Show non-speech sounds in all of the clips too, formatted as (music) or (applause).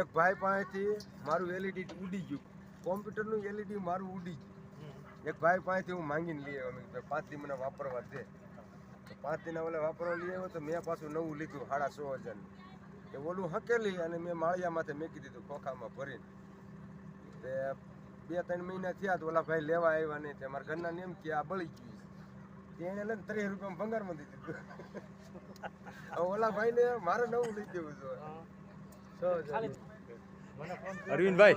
એક ભાઈ પાસેથી મારું એલઈડી ઉડી ગયું. કોમ્પ્યુટરનું એલઈડી મારું ઉડી ગયું. એક ભાઈ પાસેથી હું માંગીને લઈ આવ્યો. મેં પાંચ દી મને વાપરવા દે. પાંચ દિન ઓલે વાપરવા લઈ આવ્યો તો મેં પાછું નવું લીધું સાડા સો હજારનું. એ ઓલું હકેલી અને મેં માળિયામાંથી મેકી દીધું ખોખામાં ભરીને. તે બે ત્રણ મહિના થયા તો ઓલા ભાઈ લેવા આવ્યા નહીં. તે મારા ઘરના એમ કે આ બળી ગયું તેને લઈને ત્રીસ રૂપિયામાં ભંગારમાં દીધું. (laughs) ઓલા ભાઈને મારે નવું લઈ જવું જોઈએ અરવિંદભાઈ.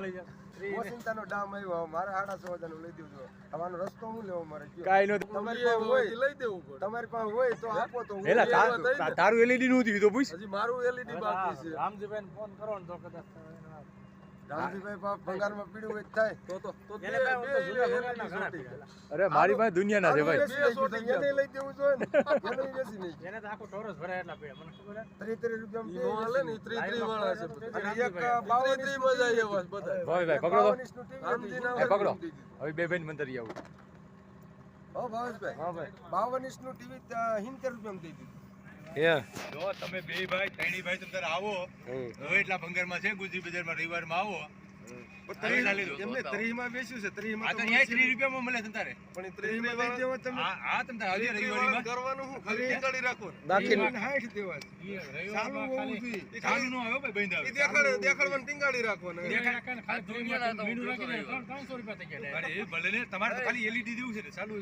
ઓચિંતાનો ડામ આવ્યો. મારે સાડા સો હજારનું લઈ દેવું જોઈએ હવે રસ્તો હું લેવો મારે? કયો? નો તમારી પાસે હોય. લઈ દેવું પડે. તમારી પાસે હોય તો આપો તો તાર- ને. એલઈડી નું તો પૂછ. હજી મારું એલઈડી બાકી છે. રામજીભાઈને ફોન કરો ને તો કદાચ અરે મારી પાસે દુનિયાના છે ભાઈ. લઈ દેવું જોઈએ ને. (laughs) આખું ટોરસ ભરાય એટલા મને ખબર નો ને, વાળા છે એક મજા આવી આવા બધા. ભાઈ ભાઈ પકડો. તો ના પકડો. હવે બે બેન મંદિર આવું. ભાવેશભાઈ. હા ભાઈ. ઇંચનું ટીવી સિત્તેર રૂપિયામાં દઈ દીધું. જો તમે બે ભાઈ ત્રણી ભાઈ તમે આવો. હવે એટલા ભંગારમાં છે ગુજરી બજારમાં રવિવારમાં આવો. તમારે ખાલી એલઈડી દેવું છે ચાલુ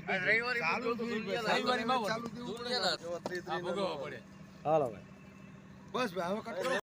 બસ ભાઈ હવે કટ કરો.